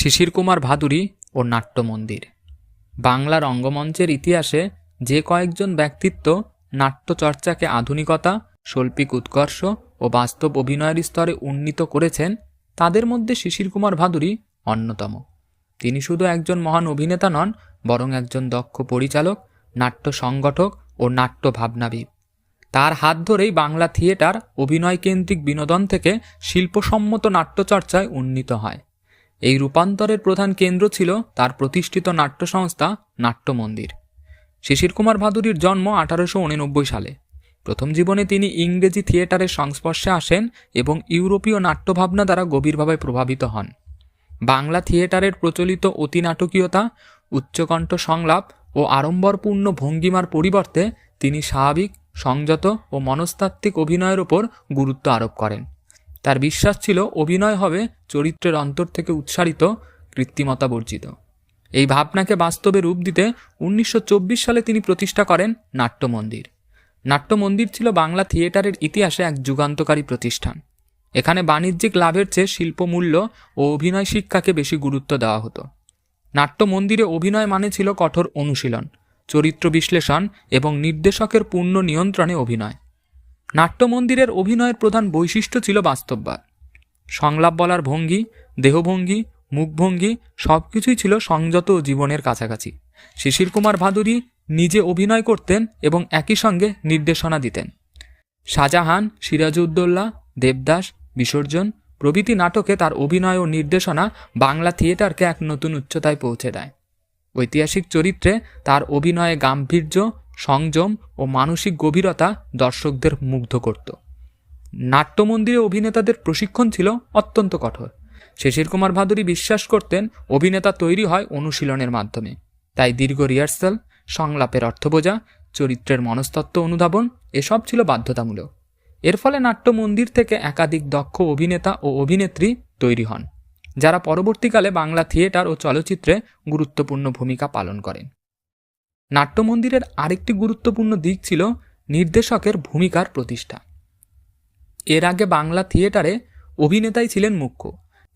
শিশির কুমার ভাদুরী ও নাট্য মন্দির বাংলা রঙ্গমঞ্চের ইতিহাসে যে কয়েকজন ব্যক্তিত্ব নাট্যচর্চাকে আধুনিকতা, শৈল্পিক উৎকর্ষ ও বাস্তব অভিনয়ের স্তরে উন্নীত করেছেন, তাদের মধ্যে শিশির কুমার ভাদুরী অন্যতম। তিনি শুধু একজন মহান অভিনেতা নন, বরং একজন দক্ষ পরিচালক, নাট্য সংগঠক ও নাট্য ভাবনাবিদ। তার হাত ধরেই বাংলা থিয়েটার অভিনয়কেন্দ্রিক বিনোদন থেকে শিল্পসম্মত নাট্যচর্চায় উন্নীত হয়। এই রূপান্তরের প্রধান কেন্দ্র ছিল তার প্রতিষ্ঠিত নাট্য সংস্থা নাট্য মন্দির শিশির কুমার ভাদুরীর জন্ম আঠারোশো উননব্বই সালে। প্রথম জীবনে তিনি ইংরেজি থিয়েটারের সংস্পর্শে আসেন এবং ইউরোপীয় নাট্যভাবনা দ্বারা গভীরভাবে প্রভাবিত হন। বাংলা থিয়েটারের প্রচলিত অতিনাটকীয়তা, উচ্চকণ্ঠ সংলাপ ও আড়ম্বরপূর্ণ ভঙ্গিমার পরিবর্তে তিনি স্বাভাবিক, সংযত ও মনস্তাত্ত্বিক অভিনয়ের ওপর গুরুত্ব আরোপ করেন। তার বিশ্বাস ছিল অভিনয় হবে চরিত্রের অন্তর থেকে উৎসারিত কৃত্রিমতা বর্জিত। এই ভাবনাকে বাস্তবে রূপ দিতে উনিশশো চব্বিশ সালে তিনি প্রতিষ্ঠা করেন নাট্য মন্দির নাট্য মন্দির ছিল বাংলা থিয়েটারের ইতিহাসে এক যুগান্তকারী প্রতিষ্ঠান। এখানে বাণিজ্যিক লাভের চেয়ে শিল্পমূল্য ও অভিনয় শিক্ষাকে বেশি গুরুত্ব দেওয়া হতো। নাট্য মন্দিরে অভিনয় মানে ছিল কঠোর অনুশীলন, চরিত্র বিশ্লেষণ এবং নির্দেশকের পূর্ণ নিয়ন্ত্রণে অভিনয়। নাট্য মন্দিরের অভিনয়ের প্রধান বৈশিষ্ট্য ছিল বাস্তববাদ। সংলাপ বলার ভঙ্গি, দেহভঙ্গি, মুখভঙ্গি সব কিছুই ছিল সংযত জীবনের কাছাকাছি। শিশির কুমার ভাদুরী নিজে অভিনয় করতেন এবং একই সঙ্গে নির্দেশনা দিতেন। শাহজাহান, সিরাজউদ্দৌলা, দেবদাস, বিসর্জন প্রভৃতি নাটকে তার অভিনয় ও নির্দেশনা বাংলা থিয়েটারকে এক নতুন উচ্চতায় পৌঁছে দেয়। ঐতিহাসিক চরিত্রে তার অভিনয়ে গাম্ভীর্য সংযম ও মানসিক গভীরতা দর্শকদের মুগ্ধ করত। নাট্যমন্দিরে অভিনেতাদের প্রশিক্ষণ ছিল অত্যন্ত কঠোর। শিশির কুমার ভাদুরী বিশ্বাস করতেন, অভিনেতা তৈরি হয় অনুশীলনের মাধ্যমে। তাই দীর্ঘ রিহার্সাল, সংলাপের অর্থ বোঝা চরিত্রের মনস্তত্ত্ব অনুধাবন, এসব ছিল বাধ্যতামূলক। এর ফলে নাট্য মন্দির থেকে একাধিক দক্ষ অভিনেতা ও অভিনেত্রী তৈরি হন, যারা পরবর্তীকালে বাংলা থিয়েটার ও চলচ্চিত্রে গুরুত্বপূর্ণ ভূমিকা পালন করেন। নাট্য মন্দিরের আরেকটি গুরুত্বপূর্ণ দিক ছিল নির্দেশকের ভূমিকার প্রতিষ্ঠা। এর আগে বাংলা থিয়েটারে অভিনেতাই ছিলেন মুখ্য,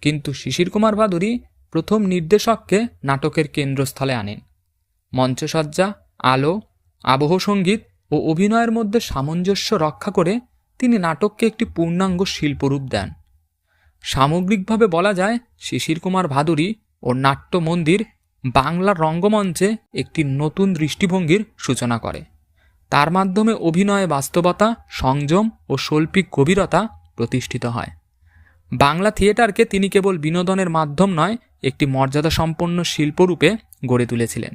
কিন্তু শিশির কুমার ভাদুরী প্রথম নির্দেশককে নাটকের কেন্দ্রস্থলে আনেন। মঞ্চসজ্জা, আলো, আবহ সংগীত ও অভিনয়ের মধ্যে সামঞ্জস্য রক্ষা করে তিনি নাটককে একটি পূর্ণাঙ্গ শিল্পরূপ দেন। সামগ্রিকভাবে বলা যায়, শিশির কুমার ভাদুরী ও নাট্য মন্দির বাংলার রঙ্গমঞ্চে একটি নতুন দৃষ্টিভঙ্গির সূচনা করে। তার মাধ্যমে অভিনয়ে বাস্তবতা, সংযম ও শৈল্পিক গভীরতা প্রতিষ্ঠিত হয়। বাংলা থিয়েটারকে তিনি কেবল বিনোদনের মাধ্যম নয়, একটি মর্যাদাসম্পন্ন শিল্পরূপে গড়ে তুলেছিলেন।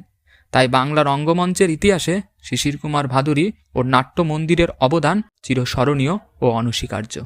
তাই বাংলা রঙ্গমঞ্চের ইতিহাসে শিশির কুমার ভাদুরী ও নাট্য মন্দিরের অবদান চিরস্মরণীয় ও অনস্বীকার্য।